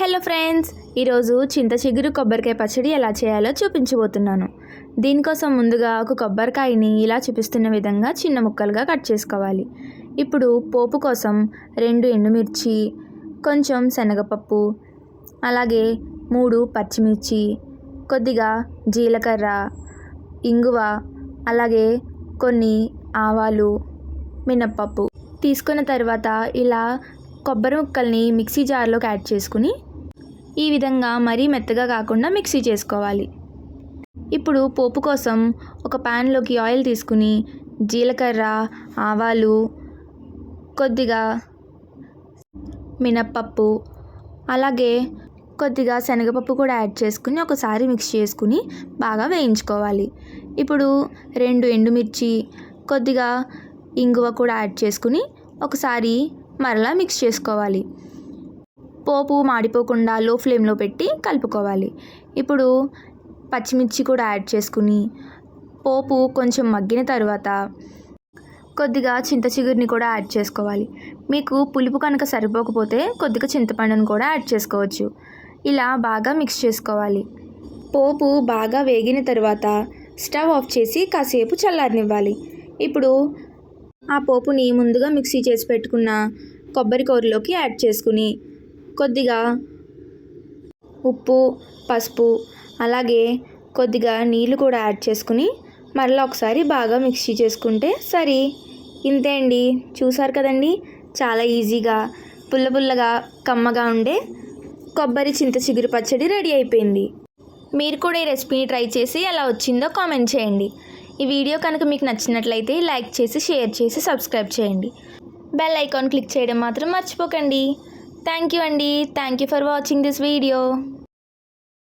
Hello friends ఈరోజు చింత చిగురు కొబ్బరికాయ పచ్చడి ఎలా చేయాలో చూపించబోతున్నాను. దీనికోసం ముందుగా ఒక కొబ్బరికాయని ఇలా చూపిస్తున్న విధంగా చిన్న ముక్కలుగా కట్ చేసుకోవాలి. ఇప్పుడు పోపు కోసం రెండు ఎండుమిర్చి కొంచెం శనగపప్పు అలాగే మూడు పచ్చిమిర్చి కొద్దిగా జీలకర్ర ఇంగువ అలాగే కొన్ని ఆవాలు మినప్పప్పు. తీసుకున్న తర్వాత ఇలా కొబ్బరి ముక్కల్ని మిక్సీ జార్లోకి యాడ్ చేసుకుని ఈ విధంగా మరీ మెత్తగా కాకుండా మిక్సీ చేసుకోవాలి. ఇప్పుడు పోపు కోసం ఒక ప్యాన్లోకి ఆయిల్ తీసుకుని జీలకర్ర ఆవాలు కొద్దిగా మినప్పప్పు అలాగే కొద్దిగా శనగపప్పు కూడా యాడ్ చేసుకుని ఒకసారి మిక్స్ చేసుకుని బాగా వేయించుకోవాలి. ఇప్పుడు రెండు ఎండుమిర్చి కొద్దిగా ఇంగువ కూడా యాడ్ చేసుకుని ఒకసారి మరలా మిక్స్ చేసుకోవాలి. పోపు మాడిపోకుండా లో ఫ్లేమ్లో పెట్టి కలుపుకోవాలి. ఇప్పుడు పచ్చిమిర్చి కూడా యాడ్ చేసుకుని పోపు కొంచెం మగ్గిన తర్వాత కొద్దిగా చింత చిగురిని కూడా యాడ్ చేసుకోవాలి. మీకు పులుపు కనుక సరిపోకపోతే కొద్దిగా చింతపండును కూడా యాడ్ చేసుకోవచ్చు. ఇలా బాగా మిక్స్ చేసుకోవాలి. పోపు బాగా వేగిన తర్వాత స్టవ్ ఆఫ్ చేసి కాసేపు చల్లారనివ్వాలి. ఇప్పుడు ఆ పోపుని ముందుగా మిక్సీ చేసి పెట్టుకున్న కొబ్బరి కూరలోకి యాడ్ చేసుకుని కొద్దిగా ఉప్పు పసుపు అలాగే కొద్దిగా నీళ్ళు కూడా యాడ్ చేసుకుని మరలా ఒకసారి బాగా మిక్సీ చేసుకుంటే సరి. ఇంతే అండి. చూసారు కదండి? చాలా ఈజీగా పుల్ల పుల్లగా కమ్మగా ఉండే కొబ్బరి చింత చిగురు పచ్చడి రెడీ అయిపోయింది. మీరు కూడా ఈ రెసిపీని ట్రై చేసి ఎలా వచ్చిందో కామెంట్ చేయండి. ఈ వీడియో కనుక మీకు నచ్చినట్లయితే లైక్ చేసి షేర్ చేసి సబ్స్క్రైబ్ చేయండి. బెల్ ఐకాన్ క్లిక్ చేయడం మాత్రం మర్చిపోకండి. థ్యాంక్ యూ అండి. Thank you for watching this video.